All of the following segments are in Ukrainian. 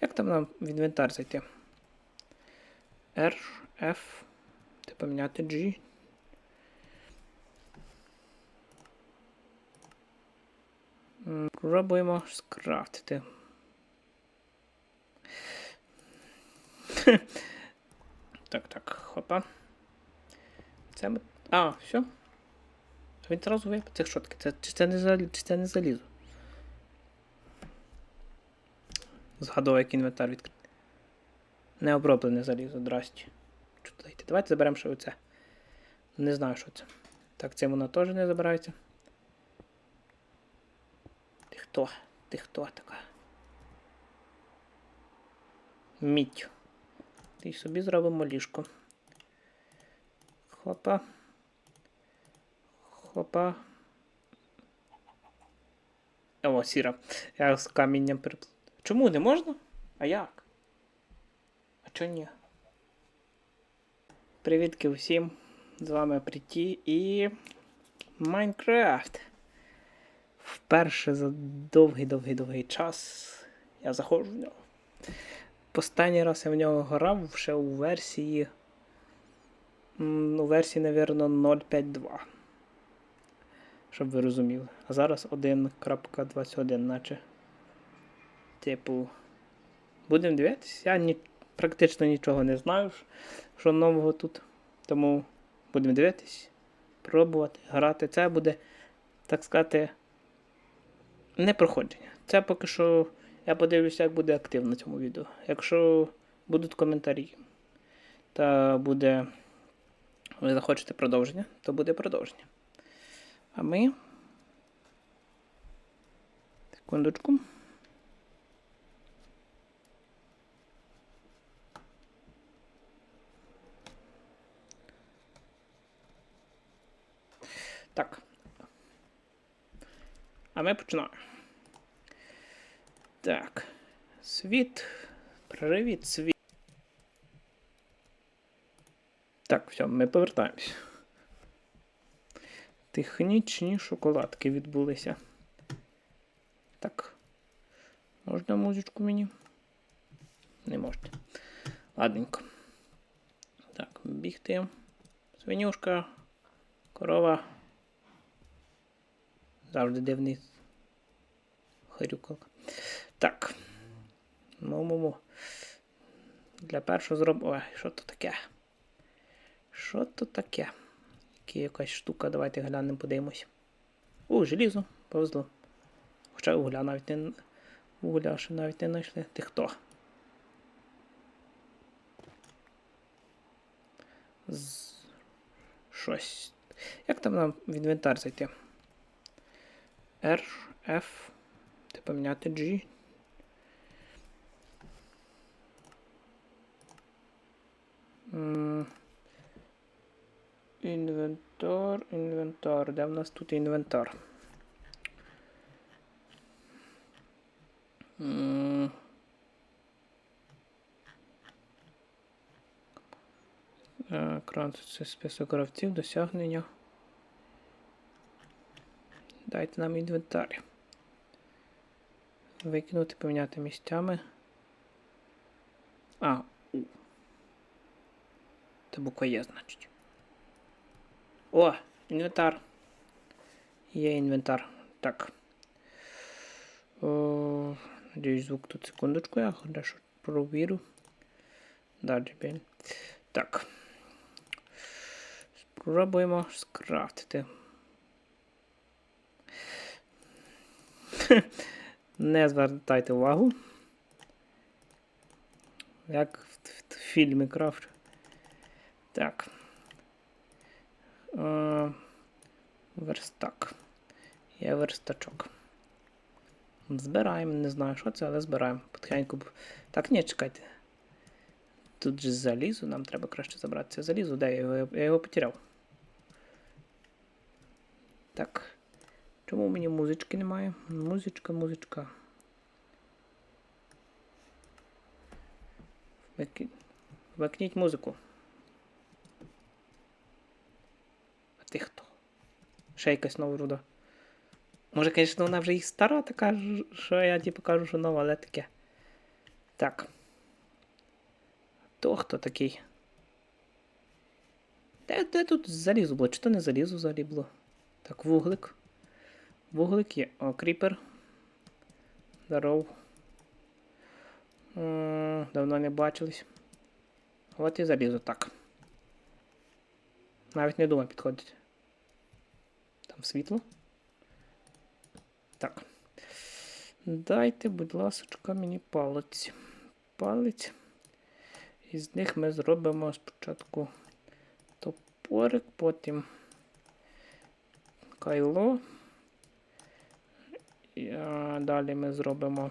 Як там нам в інвентар зайти? R, F. Ти поміняти G. Пробуємо скрафтити. Так, так, хопа. Це ми. А, все. Він одразу випав. Це що таке? Це, чи, це не залізо? Згадував, як інвентар відкритий. Необроблене залізо, здрасте. Що тут? Давайте заберемо ще оце. Не знаю, що це. Так, це воно теж не забирається. Ти хто? Ти хто така? Мідь. Ти собі зробимо ліжко. Хопа. Хопа. О, сіра. Я з камінням переплутав. Чому не можна? А як? А чого ні? Привітки усім. З вами Пріті і. Майнкрафт. Вперше за довгий-довгий-довгий час я заходжу в нього. Останній раз я в нього грав ще у версії. У версії, напевно, 0.5.2. Щоб ви розуміли. А зараз 1.21, наче. Типу. Будемо дивитися. Я ні, практично нічого не знаю, що нового тут. Тому будемо дивитись, пробувати, грати. Це буде, так сказати, не проходження. Це поки що. Я подивлюся, як буде активно цьому відео. Якщо будуть коментарі та буде. Ви захочете продовження, то буде продовження. А ми. Секундочку. Так. А ми починаємо. Так. Світ. Привіт, світ. Так, все, ми повертаємось. Технічні шоколадки відбулися. Так. Можна музичку мені? Не можете. Ладненько. Так, бігти. Свинюшка, корова. Завжди дивний Харюкалка. Так. Ну-му-му. Для першого зробимо. Ой, що то таке? Що то таке? Яка якась штука, давайте глянемо, подивимось. О, желізо, повезло. Хоча угля навіть не. Угля ще навіть не знайшли. Ти хто? З... Щось. Як там нам в інвентар зайти? R, F. Ти поміняти G. Інвентар, інвентар. Де в нас тут інвентар? Е, це список гравців, досягнення. Дайте нам інвентар. Викинути, поміняти місцями. А, У. Це буква є, значить. О, інвентар. Є інвентар. Так. О, надіюсь, звук тут секундочку, я дещо провірю. Далі, блін. Так. Спробуємо скрафтити. Не звертайте увагу. Як в, фільмі крафт. Так. Е, верстак. Є верстачок. Збираємо, не знаю, що це, але збираємо. Потихеньку. Так, ні, чекайте. Тут же залізо, нам треба краще забрати це залізо. Де я його? Я його потеряв. Так. Чому мені музички немає? Музичка, музичка. Вмикніть музику. А ти хто? Ще якась нова руда. Може, звісно, вона вже і стара така, що я типу кажу, що нова, але таке. Так. То хто такий? Де, де тут залізо було? Чи то не залізо взагалі було? Так, вуглик. Вуглик є. О, кріпер. Здоров. Давно не бачились. От і залізо так. Навіть не думаю підходить. Там світло. Так. Дайте, будь ласка, мені палець. Палець. Із них ми зробимо спочатку топорик, потім кайло. А, далі ми зробимо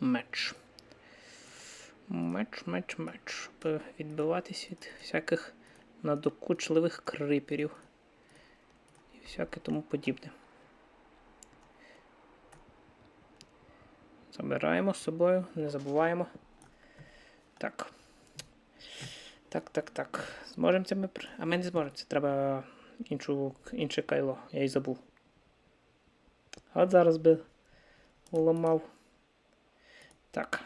меч. Меч, меч, меч. Щоб відбиватись від всяких надокучливих криперів. І всяке тому подібне. Забираємо з собою, не забуваємо. Так. Так, так, так. Зможемо це ми. А ми не зможемо. Це треба іншу, інше кайло. Я й забув. От зараз би уламав. Так.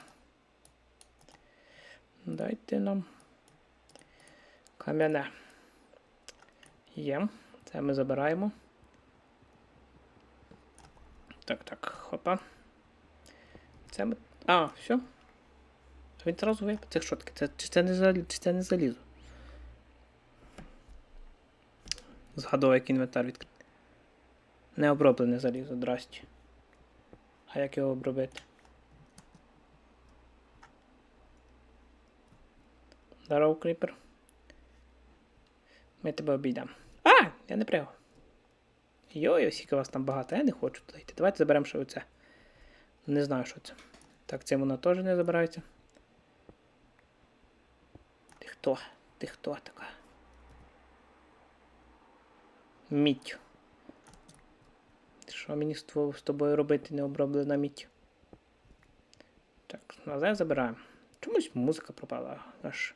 Дайте нам кам'яне. Є. Це ми забираємо. Так, так, хопа. Це ми. А, все. Він одразу випав. Це що таке? Це, чи, це не залі... чи це не залізо? Згадував, як інвентар відкритий. Не оброблене залізо, здрасті. А як його обробити? Здоров, кріпер. Ми тебе обійдемо. А! Я не прямо. Йой, скільки вас там багато, я не хочу туди йти. Давайте заберемо ще оце. Не знаю, що це. Так, це воно теж не забирається. Ти хто? Ти хто така? Мідь. Що мені з тобою робити не оброблена мідь? Так, назад забираємо. Чомусь музика пропала. Аж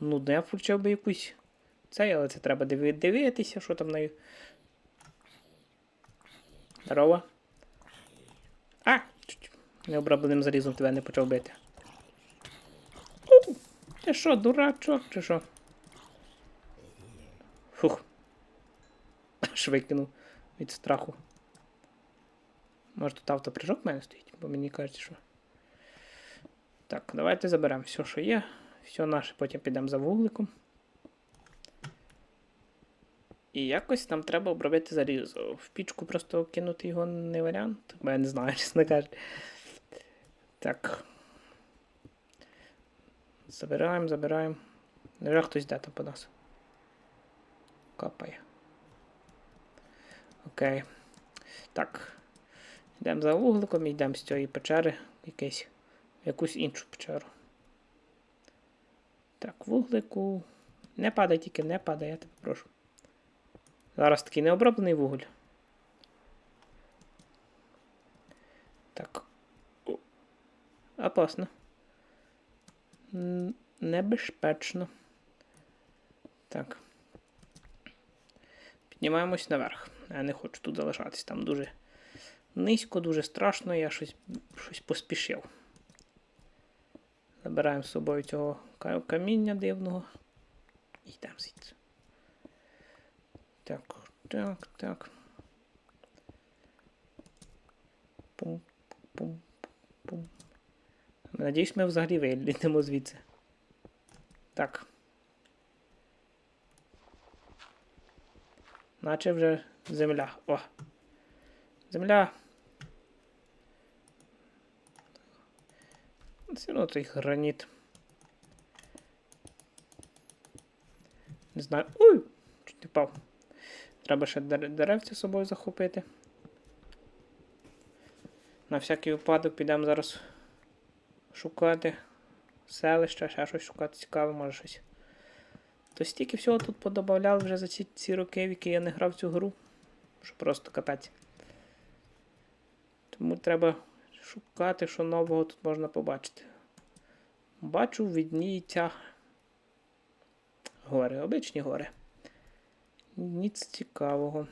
нудно. Я включив би якусь цей, але це треба дивитися, що там нею. Здорово. А! Необробленим залізом тебе не почав бити. Ти що, дурачок, чи що? Фух. Аж викинув від страху. Може тут автопрыжок в мене стоїть, бо мені кажеться, що. Так, давайте заберемо все, що є. Все наше, потім підемо за вугликом. І якось нам треба обробити залізо. В пічку просто кинути його не варіант, бо я не знаю, чесно кажучи. Так. Забираємо, забираємо. Невже хтось йде там по нас. Капає. Окей. Так. Йдемо за вугликом і йдемо з цієї печери в якийсь, в якусь іншу печеру. Так, вуглику. Не падай тільки, не падай, я тебе прошу. Зараз такий необроблений вуголь. Так. Опасно. Небезпечно. Так. Піднімаємось наверх. Я не хочу тут залишатись. Там дуже низько, дуже страшно, я щось, щось поспішив. Забираємо з собою цього каміння дивного. І йдемо звідси. Так, так, так. Пум, пум, пум. Надіюсь, ми взагалі вийдемо звідси. Так. Наче вже земля. О! Земля. Все одно цей граніт. Не знаю. Ой! Чуть не впав. Треба ще дер- деревця з собою захопити. На всякий випадок підемо зараз шукати селища, ще щось шукати цікаве, може щось. То стільки всього тут подобавляли вже за ці, ці роки, в які я не грав цю гру. Що просто капець. Тому треба шукати, що нового тут можна побачити. Бачу, відніється гори, обичні гори. Ніц цікавого.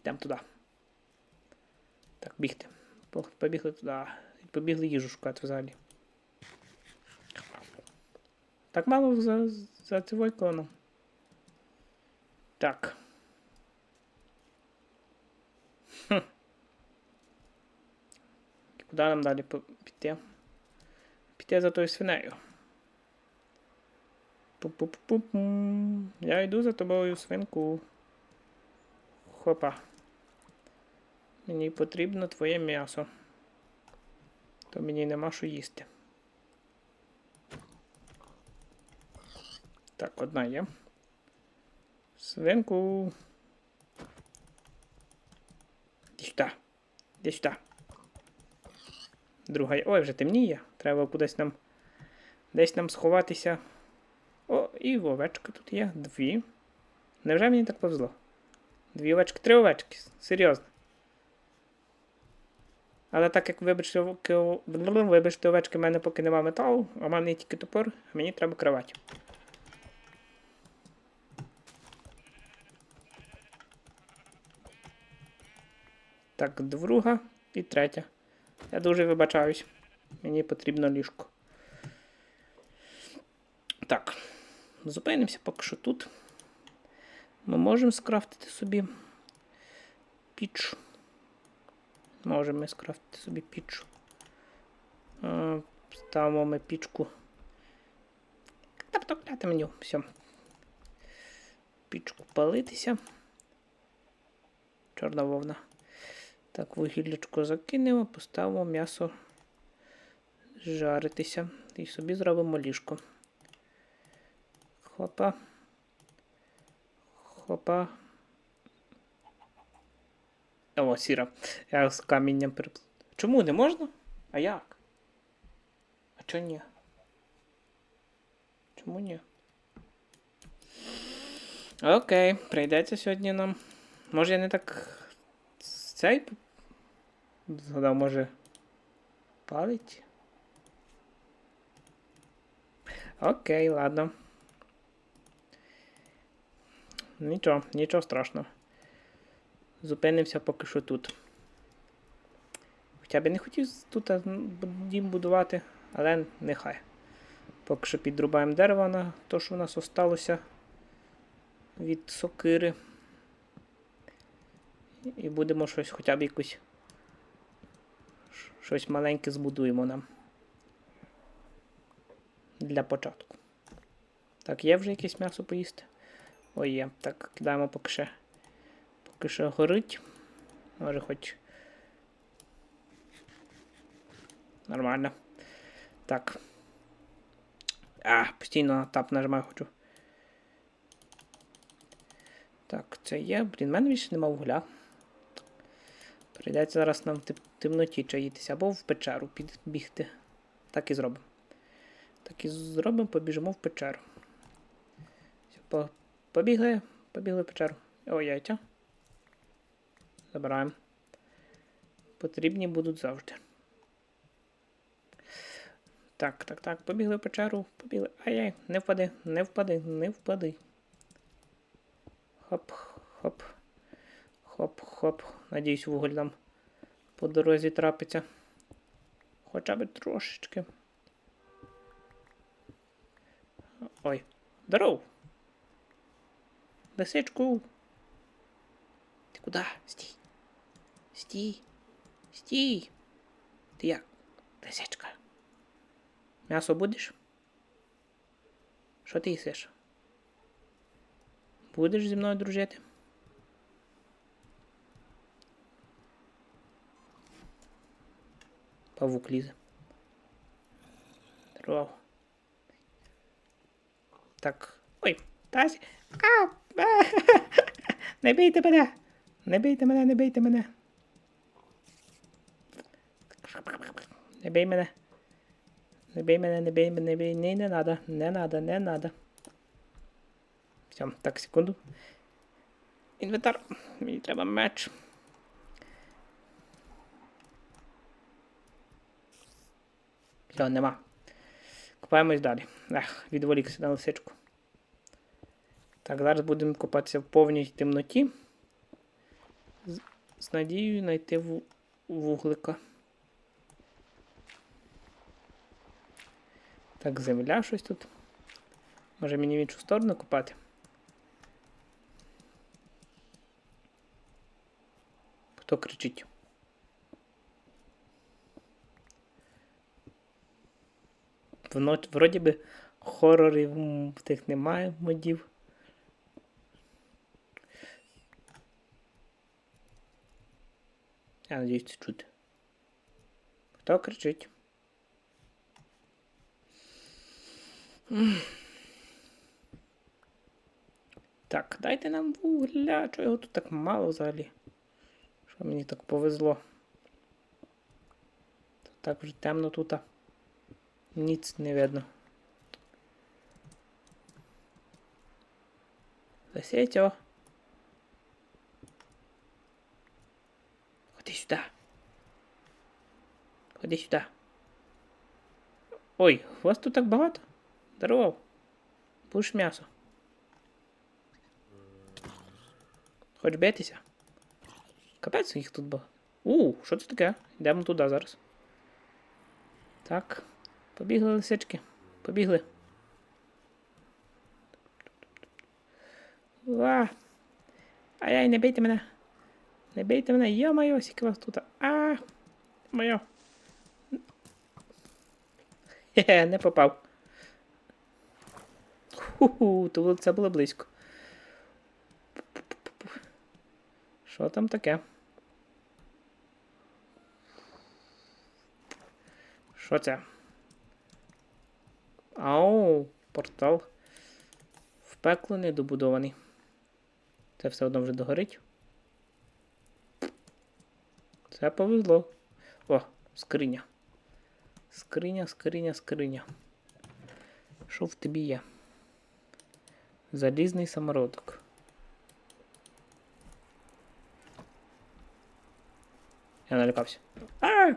Йдемо туди. Так, бігти. Побігли туди. побігли їжу шукати взагалі. Так мало за, за цього ікону. Так. Хм. І Куди нам далі піти? Піти за тою свинею. Я йду за тобою, свинку. Хопа. Мені потрібно твоє м'ясо. То мені нема що їсти. Так, одна є. Свинку. Іди сюди. Іди сюди. Друга. Ой, вже темніє. Треба кудись нам. Десь нам сховатися. О, і овечка тут є. Дві. Невже мені так повезло? Дві овечки, три овечки. Серйозно. Але так як вибачте, вибачте, овечки, в мене поки нема металу, а в мене є тільки топор, а мені треба кровать. Так, друга і третя. Я дуже вибачаюсь. Мені потрібно ліжко. Так. Зупинимося поки що тут. Ми можемо скрафтити собі піч. Можемо ми скрафтити собі піч. Е, Ставимо ми пічку. Тобто меню. Все. Пічку палитися. Чорна вовна. Так, вугіллячко закинемо, поставимо м'ясо жаритися. І собі зробимо ліжко. Хопа. Хопа. О, сіра. Я з камінням переплив. Чому не можна? А як? А чого ні? Чому ні? Окей, прийдеться сьогодні нам. Може я не так цей згадав, може палить? Окей, ладно. Нічого, нічого страшного. Зупинимося поки що тут. Хоча б я не хотів тут дім будувати, але нехай. Поки що підрубаємо дерево на те, що в нас осталося від сокири. І будемо щось, хоча б якусь щось маленьке збудуємо нам. Для початку. Так, є вже якесь м'ясо поїсти? Ой, є. Так, кидаємо поки ще. Поки що горить. Може хоч. Нормально. Так. А, постійно на тап нажимаю хочу. Так, це є. Блін, в мене більше нема вугля. Прийдеться зараз нам тем- темноті чаїтися або в печеру підбігти. Так і зробимо. Так і зробимо, побіжимо в печеру. Побігли, побігли в печеру. О, яйця. Забираємо. Потрібні будуть завжди. Так, так, так, побігли в печеру, побігли. Ай-яй, не впади, не впади, не впади. Хоп, хоп. Хоп, хоп. Надіюсь, вуголь нам по дорозі трапиться. Хоча б трошечки. Ой, здоров. Лисичку. Ти куди? Стій. Стій. Стій. Ти як? Лисичка. М'ясо будеш? Що ти їсиш? Будеш зі мною дружити? Павук лізе. Здорово. Так. Ой, Тась. А! Не бийте мене! Не бийте мене, не бийте мене. Не бий мене. Не бий мене, не мене, не бий. Ні, не надо, не надо, не надо. Все, так, секунду. Інвентар. Мені треба меч. Все, нема. Копаємось далі. Ех, відволікся на лисичку. Так, зараз будемо копатися в повній темноті. З, надією знайти вуглика. Так, земля щось тут. Може мені в іншу сторону копати? Хто кричить? Воно вроді би хорорів в тих немає модів. Я надіюсь, це чути. Хто кричить? Так, дайте нам вугля. Чого його тут так мало взагалі? Що мені так повезло? Так вже темно тут. Ніц не видно. Лисицю. Ходи сюди. Ходи сюди. Ой, вас тут так багато? Здорово. Будеш м'ясо. Хоч битися. Капець їх тут багато. У, що це таке? Йдемо туди зараз. Так. Побігли лисички. Побігли. Ва. Ай-яй, не бийте мене. Не бийте мене, йо-моє, скільки вас тут. А, моє. Хе-хе, не попав. Ху-ху, то це було близько. Що там таке? Що це? Ау, портал. В пекло недобудований. Це все одно вже догорить. Це повезло. О, скриня. Скриня, скриня, скриня. Що в тобі є? Залізний самородок. Я налякався. А!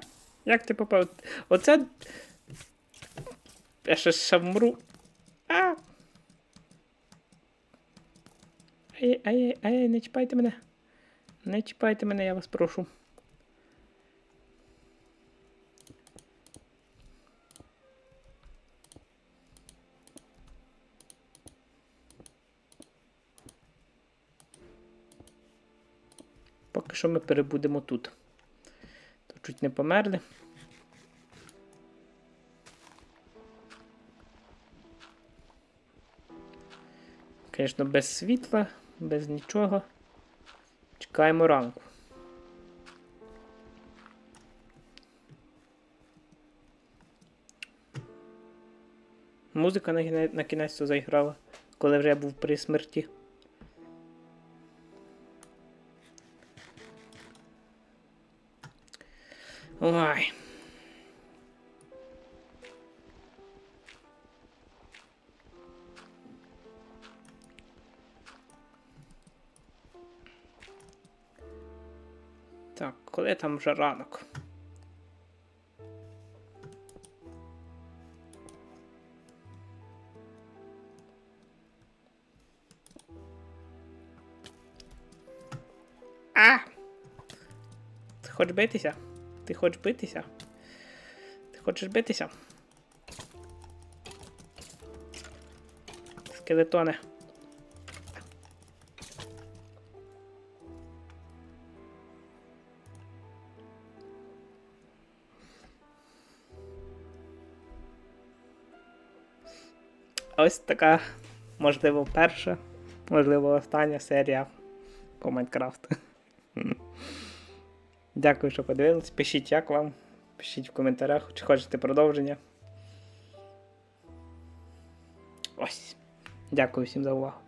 Як ти попав? Оце. Я ще ще вмру. А! Ай, ай, ай, не чіпайте мене. Не чіпайте мене, я вас прошу. Поки що ми перебудемо тут. То чуть не померли. Звісно, без світла, без нічого. Чекаємо ранку. Музика на, кінець заіграла, коли вже я був при смерті. Ой. Коли там вже ранок? А! Ти хочеш битися? Ти хочеш битися? Ти хочеш битися? Скелетоне. Ось така, можливо, перша, можливо, остання серія по Майнкрафту. Дякую, що подивились. Пишіть, як вам. Пишіть в коментарях, чи хочете продовження. Ось. Дякую всім за увагу.